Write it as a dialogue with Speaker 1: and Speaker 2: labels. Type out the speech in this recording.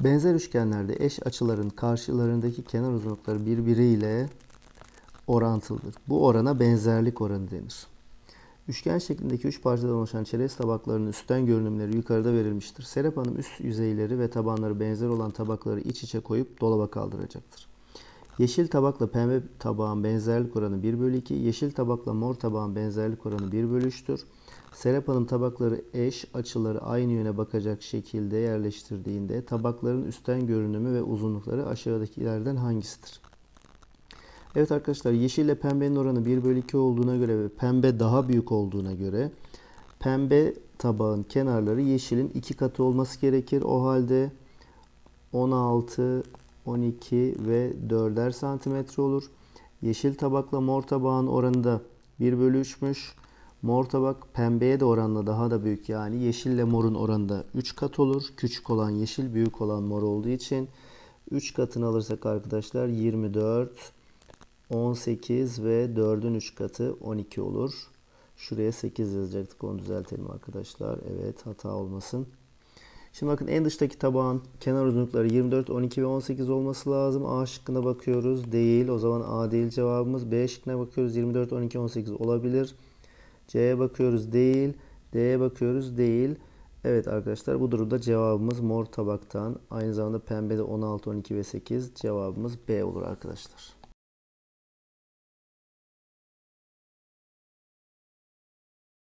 Speaker 1: Benzer üçgenlerde eş açıların karşılarındaki kenar uzunlukları birbiriyle orantılıdır. Bu orana benzerlik oranı denir. Üçgen şeklindeki üç parçadan oluşan çerez tabaklarının üstten görünümleri yukarıda verilmiştir. Serap Hanım üst yüzeyleri ve tabanları benzer olan tabakları iç içe koyup dolaba kaldıracaktır. Yeşil tabakla pembe tabağın benzerlik oranı 1 bölü 2, yeşil tabakla mor tabağın benzerlik oranı 1 bölü 3'tür. Serap Hanım tabakları eş açıları aynı yöne bakacak şekilde yerleştirdiğinde tabakların üstten görünümü ve uzunlukları aşağıdakilerden hangisidir? Evet arkadaşlar yeşil ile pembenin oranı 1 bölü 2 olduğuna göre ve pembe daha büyük olduğuna göre pembe tabağın kenarları yeşilin iki katı olması gerekir. O halde 16, 12 ve 4'er santimetre olur. Yeşil tabakla mor tabağın oranı da 1 bölü 3'müş. Mor tabak pembeye de oranla daha da büyük yani yeşille morun oranı da 3 kat olur. Küçük olan yeşil büyük olan mor olduğu için 3 katını alırsak arkadaşlar 24, 18 ve 4'ün 3 katı 12 olur. Şuraya 8 yazacaktık onu düzeltelim arkadaşlar. Evet hata olmasın. Şimdi bakın en dıştaki tabağın kenar uzunlukları 24, 12 ve 18 olması lazım. A şıkkına bakıyoruz. Değil. O zaman A değil cevabımız. B şıkkına bakıyoruz. 24, 12, 18 olabilir. C'ye bakıyoruz. Değil. D'ye bakıyoruz. Değil. Evet arkadaşlar bu durumda cevabımız mor tabaktan. Aynı zamanda pembede 16, 12 ve 8 cevabımız B olur arkadaşlar.